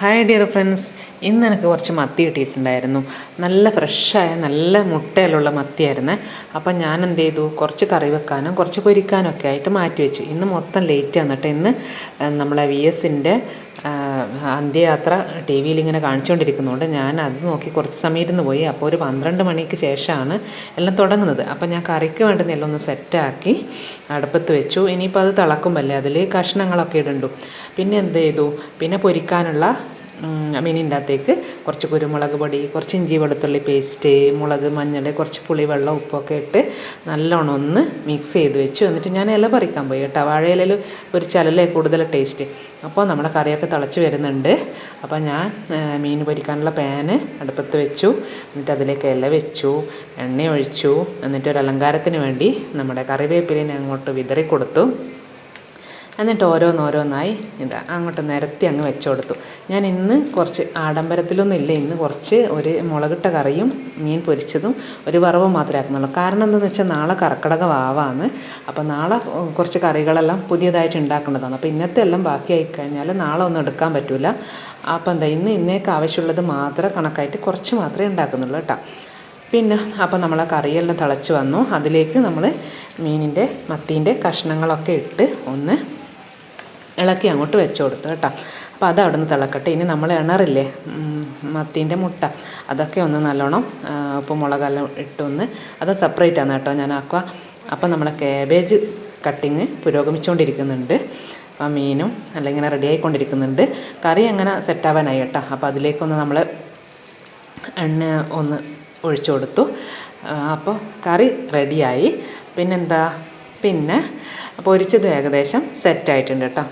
Hi dear friends ഇന്ന് എനിക്ക് കുറച്ച് മത്തി കിട്ടിയിട്ടുണ്ടായിരുന്നു. നല്ല ഫ്രഷായ നല്ല മുട്ടയിലുള്ള മത്തിയായിരുന്നേ. അപ്പം ഞാൻ എന്ത് ചെയ്തു? കുറച്ച് കറി വെക്കാനും കുറച്ച് പൊരിക്കാനും ഒക്കെ ആയിട്ട് മാറ്റി വെച്ചു. ഇന്ന് മൊത്തം ലേറ്റ് വന്നിട്ട് ഇന്ന് നമ്മളെ വി എസിന്റെ അന്ത്യയാത്ര ടി വിയിൽ ഇങ്ങനെ കാണിച്ചുകൊണ്ടിരിക്കുന്നതുകൊണ്ട് ഞാൻ അത് നോക്കി കുറച്ച് സമയം ഇരുന്ന് പോയി. അപ്പോൾ ഒരു പന്ത്രണ്ട് മണിക്ക് ശേഷമാണ് എല്ലാം തുടങ്ങുന്നത്. അപ്പോൾ ഞാൻ കറിക്ക് വേണ്ടുന്ന എല്ലാം ഒന്ന് സെറ്റാക്കി അടുപ്പത്ത് വെച്ചു. ഇനിയിപ്പോൾ അത് തിളക്കുമ്പല്ലേ അതിൽ കഷ്ണങ്ങളൊക്കെ ഇടുണ്ടു. പിന്നെ എന്ത് ചെയ്തു? പിന്നെ പൊരിക്കാനുള്ള മീനിന്റെ അകത്തേക്ക് കുറച്ച് കുരുമുളക് പൊടി കുറച്ച് ഇഞ്ചി വെളുത്തുള്ളി പേസ്റ്റ് മുളക് മഞ്ഞൾ കുറച്ച് പുളിവെള്ളം ഉപ്പൊക്കെ ഇട്ട് നല്ലോണം ഒന്ന് മിക്സ് ചെയ്ത് വെച്ചു. എന്നിട്ട് ഞാൻ ഇല പറിക്കാൻ പോയി കേട്ടോ. വാഴയിലയിൽ ഒരു ചലലേ കൂടുതൽ ടേസ്റ്റ് അപ്പോൾ നമ്മുടെ കറിയൊക്കെ തിളച്ച് വരുന്നുണ്ട്. അപ്പോൾ ഞാൻ മീൻ പൊരിക്കാനുള്ള പാന് അടുപ്പത്ത് വെച്ചു. എന്നിട്ട് അതിലേക്ക് ഇല വെച്ചു. എണ്ണ ഒഴിച്ചു. എന്നിട്ട് ഒരു അലങ്കാരത്തിന് വേണ്ടി നമ്മുടെ കറിവേപ്പിലിനെ അങ്ങോട്ട് വിതറി കൊടുത്തു എന്നിട്ട് ഓരോന്നോരോന്നായി ഇത് അങ്ങോട്ട് നിരത്തി അങ്ങ് വെച്ചു കൊടുത്തു ഞാൻ ഇന്ന് കുറച്ച് ആഡംബരത്തിലൊന്നും ഇല്ല. ഇന്ന് കുറച്ച് ഒരു മുളകിട്ട കറിയും മീൻ പൊരിച്ചതും ഒരു വറവും മാത്രമേ ആക്കുന്നുള്ളൂ. കാരണം എന്താണെന്ന് വെച്ചാൽ നാളെ കർക്കിടക വാവാണ്. അപ്പോൾ നാളെ കുറച്ച് കറികളെല്ലാം പുതിയതായിട്ട് ഉണ്ടാക്കേണ്ടതാണ്. അപ്പോൾ ഇന്നത്തെ എല്ലാം ബാക്കിയായി കഴിഞ്ഞാൽ നാളെ ഒന്നും എടുക്കാൻ പറ്റില്ല അപ്പോൾ എന്താ ഇന്ന് ഇന്നേക്ക് ആവശ്യമുള്ളത് മാത്രം കണക്കായിട്ട് കുറച്ച് മാത്രമേ ഉണ്ടാക്കുന്നുള്ളൂ കേട്ടോ. പിന്നെ അപ്പോൾ ആ കറിയെല്ലാം തിളച്ച് വന്നു. അതിലേക്ക് നമ്മൾ മീനിന്റെ മത്തീന്റെ കഷ്ണങ്ങളൊക്കെ ഇട്ട് ഒന്ന് ഇളക്കി അങ്ങോട്ട് വെച്ച് കൊടുത്തു കേട്ടോ. അപ്പോൾ അത് അവിടെ നിന്ന് തിളക്കട്ടെ. ഇനി നമ്മൾ ഇണറില്ലേ? മത്തീന്റെ മുട്ട. അതൊക്കെ ഒന്ന് നല്ലോണം ഉപ്പ് മുളകെല്ലാം ഇട്ടൊന്ന് അത് സെപ്പറേറ്റ് ആണ് കേട്ടോ ഞാൻ ആക്കുക അപ്പോൾ നമ്മളെ കാബേജ് കട്ടിങ് പുരോഗമിച്ചുകൊണ്ടിരിക്കുന്നുണ്ട് അപ്പോൾ മീനും അല്ലെങ്കിൽ റെഡി ആയിക്കൊണ്ടിരിക്കുന്നുണ്ട്. കറി അങ്ങനെ സെറ്റാവാനായി കേട്ടോ. അപ്പോൾ അതിലേക്കൊന്ന് നമ്മൾ എണ്ണ ഒന്ന് ഒഴിച്ചു കൊടുത്തു. അപ്പോൾ കറി റെഡിയായി പിന്നെന്താ? പിന്നെ പൊരിച്ചത് ഏകദേശം സെറ്റായിട്ടുണ്ട് കേട്ടോ.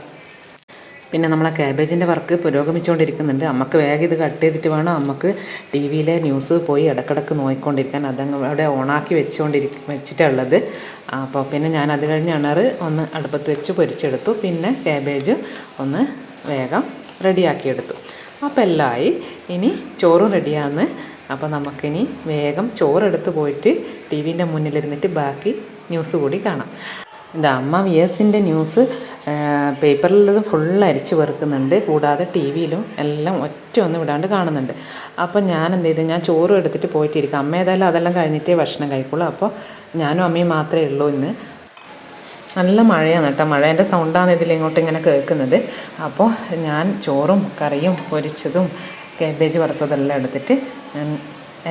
പിന്നെ നമ്മളെ ക്യാബേജിന്റെ വർക്ക് പുരോഗമിച്ചുകൊണ്ടിരിക്കുന്നുണ്ട് അമ്മയ്ക്ക് വേഗം ഇത് കട്ട് ചെയ്തിട്ട് വേണം. അമ്മയ്ക്ക് ടി വിയിലെ ന്യൂസ് പോയി ഇടക്കിടക്ക് നോക്കിക്കൊണ്ടിരിക്കാൻ അതങ്ങ് അവിടെ ഓണാക്കി വെച്ചുകൊണ്ടിരിക്കും വെച്ചിട്ടുള്ളത്. അപ്പോൾ പിന്നെ ഞാൻ അത് കഴിഞ്ഞ് ഇണർ ഒന്ന് അടുപ്പത്ത് വെച്ച് പൊരിച്ചെടുത്തു. പിന്നെ ക്യാബേജ് ഒന്ന് വേഗം റെഡിയാക്കിയെടുത്തു. അപ്പോൾ എല്ലാം ഇനി ചോറും റെഡിയാന്ന്. അപ്പോൾ നമുക്കിനി വേഗം ചോറെടുത്ത് പോയിട്ട് ടി വിന്റെ മുന്നിലിരുന്നിട്ട് ബാക്കി ന്യൂസ് കൂടി കാണാം. എന്റെ അമ്മ വി എസിന്റെ ന്യൂസ് പേപ്പറിലുള്ളത് ഫുൾ അരിച്ച് വെറുക്കുന്നുണ്ട് കൂടാതെ ടി വിയിലും എല്ലാം ഒറ്റ ഒന്നും വിടാണ്ട് കാണുന്നുണ്ട്. അപ്പോൾ ഞാൻ എന്ത് ചെയ്തു ഞാൻ ചോറും എടുത്തിട്ട് പോയിട്ടിരിക്കും. അമ്മ ഏതായാലും അതെല്ലാം കഴിഞ്ഞിട്ടേ ഭക്ഷണം കഴിക്കുള്ളൂ. അപ്പോൾ ഞാനും അമ്മയും മാത്രമേ ഉള്ളൂ ഇന്ന്. നല്ല മഴയാണ് കേട്ടോ. മഴേന്റെ സൗണ്ടാണ് ഇതിൽ ഇങ്ങോട്ട് ഇങ്ങനെ കേൾക്കുന്നത്. അപ്പോൾ ഞാൻ ചോറും കറിയും പൊരിച്ചതും കേബേജ് വറുത്തതെല്ലാം എടുത്തിട്ട്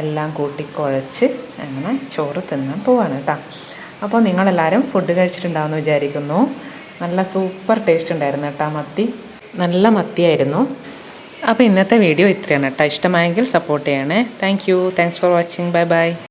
എല്ലാം കൂട്ടി കുഴച്ച് അങ്ങനെ ചോറ് തിന്നാൻ പോവാണ് കേട്ടോ. അപ്പോൾ നിങ്ങളെല്ലാവരും ഫുഡ് കഴിച്ചിട്ടുണ്ടാവുമെന്ന് വിചാരിക്കുന്നു. നല്ല സൂപ്പർ ടേസ്റ്റ് ഉണ്ടായിരുന്നു കേട്ടോ മത്തി. നല്ല മത്തിയായിരുന്നു. അപ്പോൾ ഇന്നത്തെ വീഡിയോ ഇത്രയാണ് കേട്ടോ. ഇഷ്ടമായെങ്കിൽ സപ്പോർട്ട് ചെയ്യണേ. Thank you thanks for watching bye bye